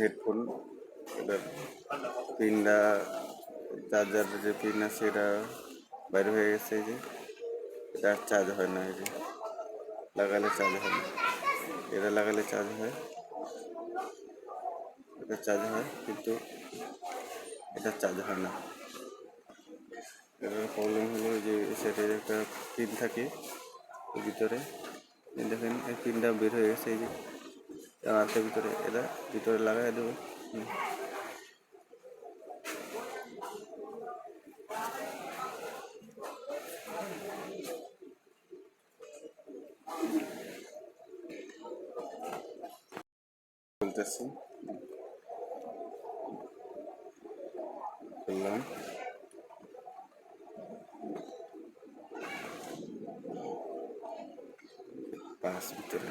Headphone এটার পিনটা charger যে পিন আছে এটা বাইরে হয়ে গেছে যে। এটা চার্জ হয় না, এই যে। লাগালে চার্জ হয় না। এটা লাগালে চার্জ হয়। এটা চার্জ হয়, কিন্তু এটা চার্জ হয় না। এটার প্রবলেম হলো যে সেটার একটা পিন থাকে ভিতরে। দেখেন, এই পিনটা বের হয়ে গেছে, এই যে। জানালার ভিতরে এটা ভিতরে লাগাই দেবো। বলতেছি। করলাম পাঁচ ভিতরে।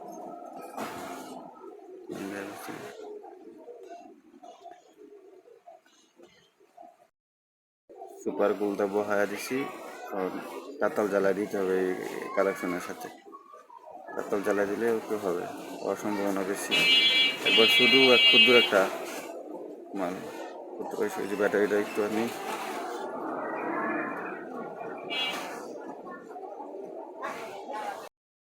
সুপার গুলটা বহায়া দিছি। কারণ কাতাল জ্বালা দিতে হবে এই কালেকশনের সাথে। কাতাল জ্বালা দিলে ওকে হবে? অসম্ভাবনা বেশি। একবার শুধু এক ক্ষুদ্র একটা মাল যে ব্যাটারিটা একটু আমি